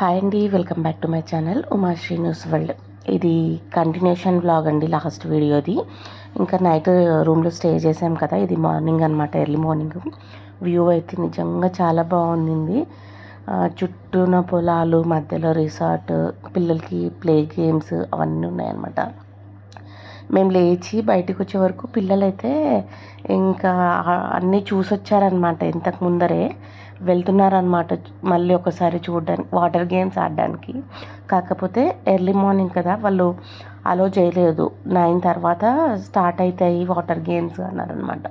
Hi అండి welcome back to my channel Umashri news world ఇది continuation blog అండి last వీడియోది ఇంకా నైట్ రూమ్లో స్టే చేసాం కదా ఇది మార్నింగ్ అనమాట ఎర్లీ మార్నింగ్ వ్యూ అయితే నిజంగా చాలా బాగుంది. చుట్టూన పొలాలు మధ్యలో రిసార్ట్ పిల్లలకి ప్లే గేమ్స్ అవన్నీ ఉన్నాయన్నమాట. మేము లేచి బయటకు వచ్చే వరకు పిల్లలైతే ఇంకా అన్నీ చూసొచ్చారనమాట ఇంతకు ముందరే. వెళ్తున్నారనమాట మళ్ళీ ఒకసారి చూడడానికి వాటర్ గేమ్స్ ఆడడానికి. కాకపోతే ఎర్లీ మార్నింగ్ కదా వాళ్ళు అలో చేయలేదు. నైన్ తర్వాత స్టార్ట్ అవుతాయి వాటర్ గేమ్స్ అన్నారనమాట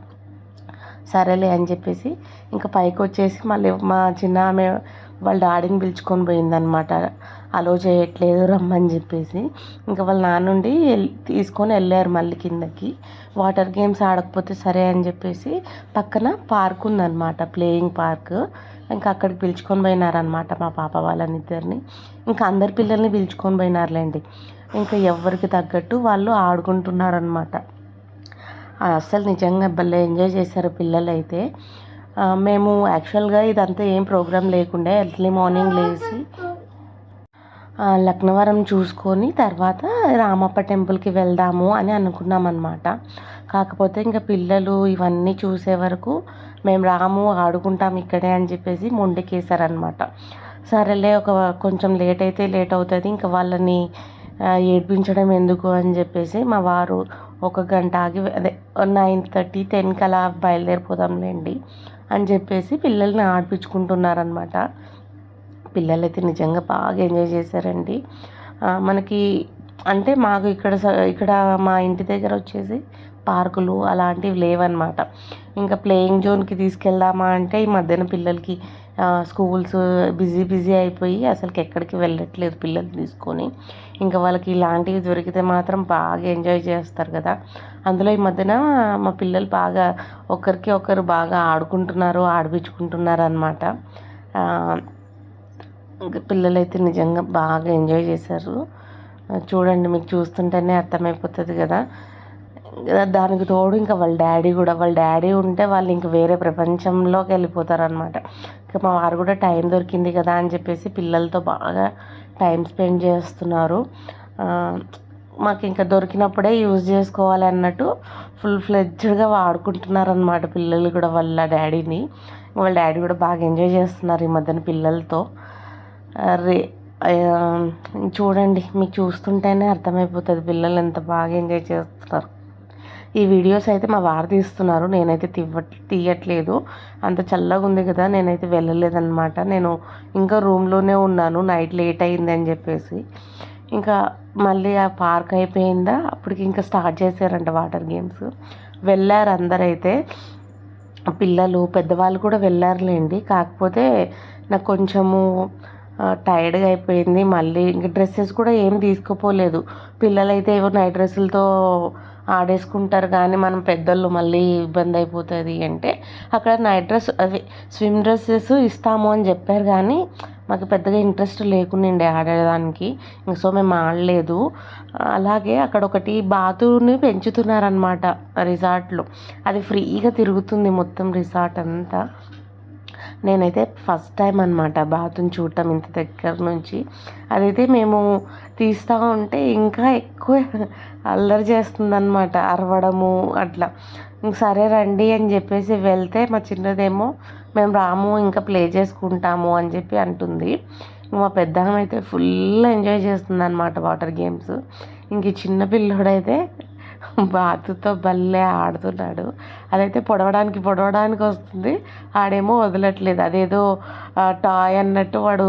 సరేలే అని చెప్పేసి ఇంకా పైకి వచ్చేసి మళ్ళీ మా చిన్న ఆమె వాళ్ళ డాడీని పిలుచుకొని పోయిందనమాట అలో చేయట్లేదు రమ్మని చెప్పేసి. ఇంకా వాళ్ళ నాన్నుండి తీసుకొని వెళ్ళారు మళ్ళీ కిందకి. వాటర్ గేమ్స్ ఆడకపోతే సరే అని చెప్పేసి పక్కన పార్క్ ఉందన్నమాట ప్లేయింగ్ పార్క్. ఇంకా అక్కడికి పిలుచుకొని పోయినారనమాట మా పాప వాళ్ళని ఇద్దరిని ఇంకా అందరి పిల్లల్ని పిలుచుకొని పోయినారులేండి. ఇంకా ఎవరికి తగ్గట్టు వాళ్ళు ఆడుకుంటున్నారనమాట అస్సలు నిజంగా భలే ఎంజాయ్ చేశారు పిల్లలు అయితే మేము యాక్చువల్గా ఇదంతా ఏం ప్రోగ్రామ్ లేకుండా ఎర్లీ మార్నింగ్ లేచి లక్నవరం చూసుకొని తర్వాత రామప్ప టెంపుల్కి వెళ్దాము అని అనుకున్నాం అనమాట కాకపోతే ఇంకా పిల్లలు ఇవన్నీ చూసే వరకు మేము రాము ఆడుకుంటాం ఇక్కడే అని చెప్పేసి మొండికేశారనమాట సరేలే ఒక కొంచెం లేట్ అయితే లేట్ అవుతుంది ఇంకా వాళ్ళని ఏడ్పించడం ఎందుకు అని చెప్పేసి మా వారు ఒక గంట ఆగి అదే నైన్ థర్టీ టెన్కి అలా బయలుదేరిపోదాంలేండి అని చెప్పేసి పిల్లల్ని ఆడిపించుకుంటున్నారనమాట పిల్లలైతే నిజంగా బాగా ఎంజాయ్ చేశారండి. మనకి అంటే మాకు ఇక్కడ ఇక్కడ మా ఇంటి దగ్గర వచ్చేసి పార్కులు అలాంటివి లేవన్నమాట. ఇంకా ప్లేయింగ్ జోన్కి తీసుకెళ్దామా అంటే ఈ మధ్యన పిల్లలకి స్కూల్స్ బిజీ బిజీ అయిపోయి అసలుకి ఎక్కడికి వెళ్ళట్లేదు పిల్లలు తీసుకొని. ఇంకా వాళ్ళకి ఇలాంటివి దొరికితే మాత్రం బాగా ఎంజాయ్ చేస్తారు కదా. అందులో ఈ మధ్యన మా పిల్లలు బాగా ఒకరికి ఒకరు బాగా ఆడుకుంటున్నారు ఆడిపించుకుంటున్నారు అనమాట ఇంకా పిల్లలైతే నిజంగా బాగా ఎంజాయ్ చేశారు. చూడండి మీకు చూస్తుంటేనే అర్థమైపోతుంది కదా. దానికి తోడు ఇంకా వాళ్ళ డాడీ కూడా వాళ్ళ డాడీ ఉంటే వాళ్ళు ఇంక వేరే ప్రపంచంలోకి వెళ్ళిపోతారు అనమాట ఇంకా మా వారు కూడా టైం దొరికింది కదా అని చెప్పేసి పిల్లలతో బాగా టైం స్పెండ్ చేస్తున్నారు. మాకు ఇంకా దొరికినప్పుడే యూజ్ చేసుకోవాలి అన్నట్టు ఫుల్ ఫ్లెడ్జ్డ్గా వాడుకుంటున్నారు అనమాట పిల్లలు కూడా వాళ్ళ డాడీని. వాళ్ళ డాడీ కూడా బాగా ఎంజాయ్ చేస్తున్నారు ఈ మధ్యన పిల్లలతో. రే చూడండి మీకు చూస్తుంటేనే అర్థమైపోతుంది పిల్లలు ఎంత బాగా ఎంజాయ్ చేస్తున్నారు. ఈ వీడియోస్ అయితే మా వారు తీస్తున్నారు నేనైతే తీవ తీయట్లేదు. అంత చల్లగా ఉంది కదా నేనైతే వెళ్ళలేదన్నమాట. నేను ఇంకా రూమ్లోనే ఉన్నాను నైట్ లేట్ అయింది అని చెప్పేసి. ఇంకా మళ్ళీ ఆ పార్క్ అయిపోయిందా అప్పటికి ఇంకా స్టార్ట్ చేశారంట వాటర్ గేమ్స్. వెళ్ళారు అందరైతే. పిల్లలు పెద్దవాళ్ళు కూడా వెళ్ళారులేండి. కాకపోతే నాకు కొంచెము టైర్డ్గా అయిపోయింది. మళ్ళీ ఇంక డ్రెస్సెస్ కూడా ఏం తీసుకుపోలేదు. పిల్లలైతే ఏవో నైట్ డ్రెస్సులతో ఆడేసుకుంటారు కానీ మనం పెద్దోళ్ళు మళ్ళీ ఇబ్బంది అయిపోతుంది అంటే అక్కడ నైట్ డ్రెస్ అవి స్విమ్ డ్రెస్సెస్ ఇస్తాము అని చెప్పారు కానీ మాకు పెద్దగా ఇంట్రెస్ట్ లేకుండే ఆడడానికి సో మేము ఆడలేదు. అలాగే అక్కడ ఒకటి బాతుని పెంచుతున్నారనమాట రిసార్ట్లో. అది ఫ్రీగా తిరుగుతుంది మొత్తం రిసార్ట్ అంతా. నేనైతే ఫస్ట్ టైం అనమాట బాతుని చూడటం ఇంత దగ్గర నుంచి. అదైతే మేము తీస్తూ ఉంటే ఇంకా ఎక్కువ అల్లరి చేస్తుందన్నమాట అరవడము అట్లా. సరే రండి అని చెప్పేసి వెళ్తే మా చిన్నదేమో మేము రాము ఇంకా ప్లే చేసుకుంటాము అని చెప్పి అంటుంది. మా పెద్ద అయితే ఫుల్ ఎంజాయ్ చేస్తుంది అనమాట వాటర్ గేమ్స్. ఇంక చిన్న పిల్లోడైతే బాతుతో భలే ఆడుతున్నాడు. అదైతే పొడవడానికి పొడవడానికి వస్తుంది. ఆడేమో వదలట్లేదు. అదేదో టాయ్ అన్నట్టు వాడు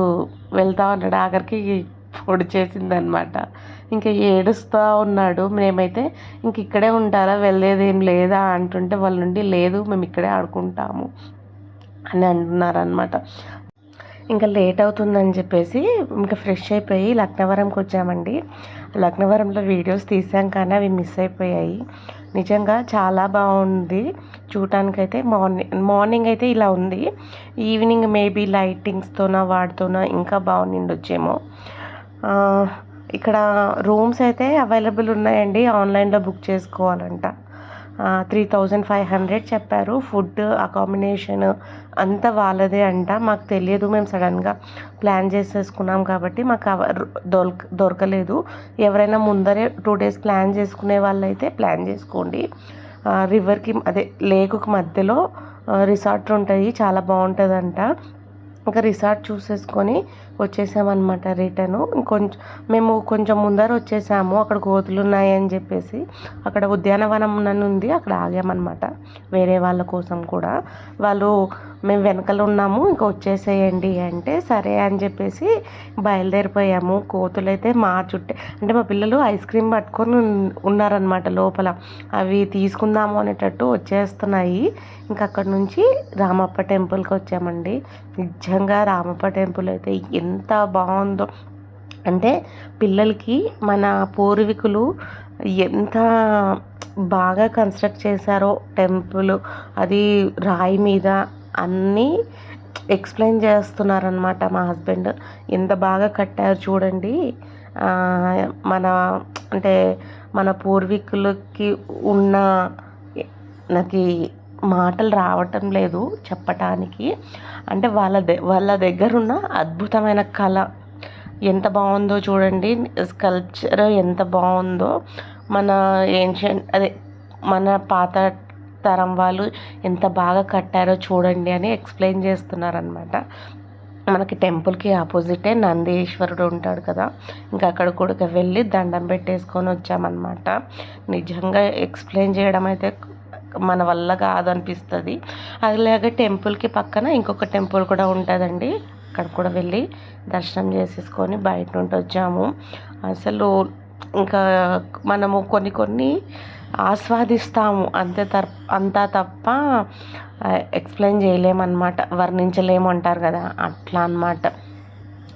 వెళ్తా ఉన్నాడు. ఆఖరికి పొడి చేసిందనమాట. ఇంకా ఏడుస్తూ ఉన్నాడు. మేమైతే ఇంక ఇక్కడే ఉంటారా? వెళ్ళేది ఏం లేదా అంటుంటే వాళ్ళ నుండి లేదు మేము ఇక్కడే ఆడుకుంటాము అని అంటున్నారనమాట. ఇంకా లేట్ అవుతుందని చెప్పేసి ఇంకా ఫ్రెష్ అయిపోయి లక్నవరంకి వచ్చామండి. లక్నవరంలో వీడియోస్ తీసాం కానీ అవి మిస్ అయిపోయాయి. నిజంగా చాలా బాగుంది. చూడటానికైతే మార్నింగ్ మార్నింగ్ అయితే ఇలా ఉంది. ఈవినింగ్ మేబీ లైటింగ్స్తోనా వాటితోనా ఇంకా బాగుండొచ్చేమో ఇక్కడ రూమ్స్ అయితే అవైలబుల్ ఉన్నాయండి. ఆన్లైన్లో బుక్ చేసుకోవాలంట. త్రీ థౌజండ్ ఫైవ్ హండ్రెడ్ చెప్పారు. ఫుడ్ అకామిడేషన్ అంతా వాళ్ళదే అంట. మాకు తెలియదు. మేము సడన్గా ప్లాన్ చేసేసుకున్నాం కాబట్టి మాకు దొరక దొరకలేదు. ఎవరైనా ముందరే టూ డేస్ ప్లాన్ చేసుకునే వాళ్ళైతే ప్లాన్ చేసుకోండి. రివర్కి అదే లేకుకి మధ్యలో రిసార్ట్ ఉంటాయి. చాలా బాగుంటుందంట. ఇంకా రిసార్ట్ చూసేసుకొని వచ్చేసామన్నమాట రిటర్న్. ఇంకొంచెం మేము కొంచెం ముందర వచ్చేసాము అక్కడ కోతులు ఉన్నాయని చెప్పేసి. అక్కడ ఉద్యానవనం అని ఉంది అక్కడ ఆగామన్నమాట వేరే వాళ్ళ కోసం కూడా. వాళ్ళు మేము వెనకలు ఉన్నాము ఇంకా వచ్చేసేయండి అంటే సరే అని చెప్పేసి బయలుదేరిపోయాము. కోతులు అయితే మా చుట్టే అంటే మా పిల్లలు ఐస్ క్రీమ్ పట్టుకొని ఉన్నారనమాట లోపల. అవి తీసుకుందాము అనేటట్టు వచ్చేస్తున్నాయి. ఇంకా అక్కడ నుంచి రామప్ప టెంపుల్కి వచ్చామండి. నిజంగా రామప్ప టెంపుల్ అయితే ఎంత బాగుందో. అంటే పిల్లలకి మన పూర్వీకులు ఎంత బాగా కన్స్ట్రక్ట్ చేశారో టెంపుల్ అది రాయి మీద అన్నీ ఎక్స్ప్లెయిన్ చేస్తున్నారనమాట మా హస్బెండ్. ఎంత బాగా కట్టారు చూడండి. మన అంటే మన పూర్వీకులకి ఉన్న నాకు మాటలు రావటం లేదు చెప్పటానికి. అంటే వాళ్ళ ద వాళ్ళ దగ్గర ఉన్న అద్భుతమైన కళ ఎంత బాగుందో చూడండి. స్కల్ప్చర్ ఎంత బాగుందో. మన ఏన్షియంట్ అదే మన పాత తరం వాళ్ళు ఎంత బాగా కట్టారో చూడండి అని ఎక్స్ప్లెయిన్ చేస్తున్నారనమాట మనకి టెంపుల్కి ఆపోజిటే నందీశ్వరుడు ఉంటాడు కదా. ఇంకా అక్కడ కూడా వెళ్ళి దండం పెట్టేసుకొని వచ్చామన్నమాట. నిజంగా ఎక్స్ప్లెయిన్ చేయడం అయితే మన వల్ల కాదనిపిస్తుంది. లేక టెంపుల్కి పక్కన ఇంకొక టెంపుల్ కూడా ఉంటుందండి. అక్కడ కూడా వెళ్ళి దర్శనం చేసేసుకొని బయట నుండి వచ్చాము. అసలు ఇంకా మనము కొన్ని కొన్ని ఆస్వాదిస్తాము. అంతే తర్ అంతా తప్ప ఎక్స్ప్లెయిన్ చేయలేమన్నమాట. వర్ణించలేము అంటారు కదా. అట్లా అనమాట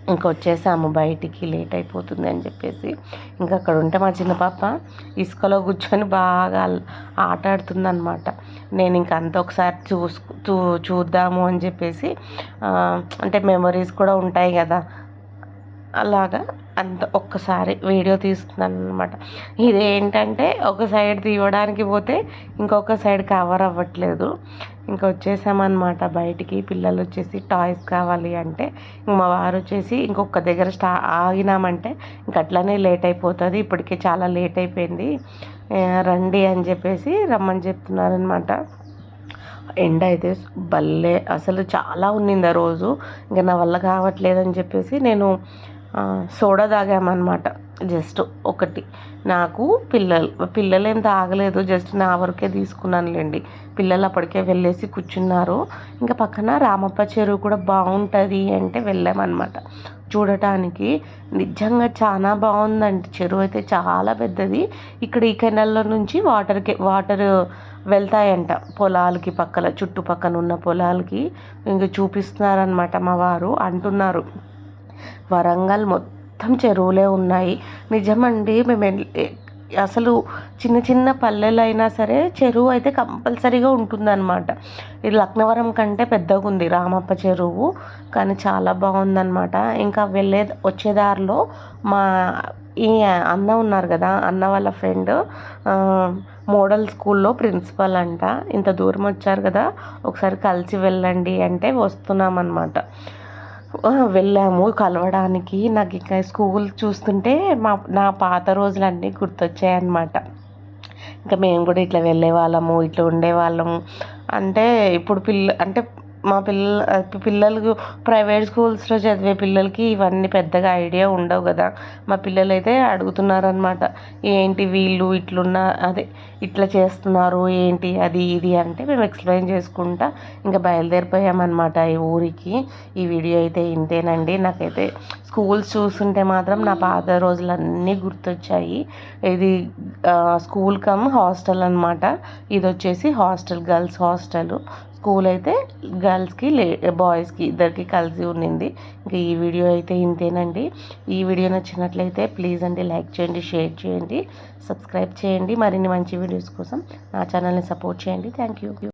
ఇంకా వచ్చేసాము బయటికి లేట్ అయిపోతుంది అని చెప్పేసి. ఇంకా అక్కడ ఉంటే మా చిన్న పాప ఇసుకలో కూర్చొని బాగా ఆట ఆడుతుందనమాట నేను ఇంకా అంత ఒకసారి చూసు చూ చూద్దాము అని చెప్పేసి అంటే మెమరీస్ కూడా ఉంటాయి కదా. అలాగా అంత ఒక్కసారి వీడియో తీస్తున్నాను అనమాట ఇదేంటంటే ఒక సైడ్ తీయడానికి పోతే ఇంకొక సైడ్ కవర్ అవ్వట్లేదు. ఇంకా వచ్చేసామన్నమాట బయటికి. పిల్లలు వచ్చేసి టాయ్స్ కావాలి అంటే మా వారు వచ్చేసి ఇంకొక దగ్గర స్టా ఆగినామంటే ఇంక అట్లనే లేట్ అయిపోతుంది. ఇప్పటికే చాలా లేట్ అయిపోయింది. రండి అని చెప్పేసి రమ్మని చెప్తున్నారనమాట ఎండ అయితే భలే అసలు చాలా ఉన్నింది ఆ రోజు. ఇంకా నా వల్ల కావట్లేదని చెప్పేసి నేను సోడా తాగామన్నమాట. జస్ట్ ఒకటి. నాకు పిల్లలు పిల్లలు ఏం తాగలేదు. జస్ట్ నా వరకే తీసుకున్నానులేండి. పిల్లలు అప్పటికే వెళ్ళేసి కూర్చున్నారు. ఇంకా పక్కన రామప్ప చెరువు కూడా బాగుంటుంది అంటే వెళ్ళామన్నమాట. చూడటానికి నిజంగా చాలా బాగుందండి. చెరువు అయితే చాలా పెద్దది. ఇక్కడ ఈ కెనాల్లో నుంచి వాటర్కి వాటర్ వెళ్తాయంట పొలాలకి పక్కల చుట్టుపక్కన ఉన్న పొలాలకి. ఇంకా చూపిస్తున్నారనమాట మా వారు. అంటున్నారు. వరంగల్ మొత్తం చెరువులే ఉన్నాయి. నిజమండి మేము అసలు చిన్న చిన్న పల్లెలైనా సరే చెరువు అయితే కంపల్సరీగా ఉంటుందన్నమాట. ఇది లక్నవరం కంటే పెద్దగా ఉంది రామప్ప చెరువు కానీ చాలా బాగుందన్నమాట. ఇంకా వెళ్ళే వచ్చేదారిలో మా ఈ అన్న ఉన్నారు కదా అన్న వాళ్ళ ఫ్రెండ్ మోడల్ స్కూల్లో ప్రిన్సిపల్ అంట. ఇంత దూరం వచ్చారు కదా ఒకసారి కలిసి వెళ్ళండి అంటే వస్తున్నాం అన్నమాట వెళ్ళాము కలవడానికి. నాకు ఇంకా స్కూల్ చూస్తుంటే మా నా పాత రోజులన్నీ గుర్తొచ్చాయన్నమాట. ఇంకా మేము కూడా ఇట్లా వెళ్ళే వాళ్ళము ఇట్లా ఉండేవాళ్ళము. అంటే ఇప్పుడు పిల్ల అంటే మా పిల్ల పిల్లలు ప్రైవేట్ స్కూల్స్లో చదివే పిల్లలకి ఇవన్నీ పెద్దగా ఐడియా ఉండవు కదా. మా పిల్లలు అయితే అడుగుతున్నారనమాట ఏంటి వీళ్ళు ఇట్లున్న అదే ఇట్లా చేస్తున్నారు ఏంటి అది ఇది అంటే మేము ఎక్స్ప్లెయిన్ చేసుకుంటా ఇంకా బయలుదేరిపోయామన్నమాట ఈ ఊరికి. ఈ వీడియో అయితే ఇంతేనండి. నాకైతే స్కూల్స్ చూస్తుంటే మాత్రం నా పాత రోజులన్నీ గుర్తొచ్చాయి. ఇది స్కూల్ కమ్ హాస్టల్ అనమాట ఇది వచ్చేసి హాస్టల్ గర్ల్స్ హాస్టల్. స్కూల్ అయితే గర్ల్స్కి లే బాయ్స్కి ఇద్దరికి కలిసి ఉన్నింది ఇంకా ఈ వీడియో అయితే ఇంతేనండి. ఈ వీడియో నచ్చినట్లయితే ప్లీజ్ అండి లైక్ చేయండి షేర్ చేయండి సబ్స్క్రైబ్ చేయండి. మరిన్ని మంచి వీడియోస్ కోసం నా ఛానల్ని సపోర్ట్ చేయండి. Thank you.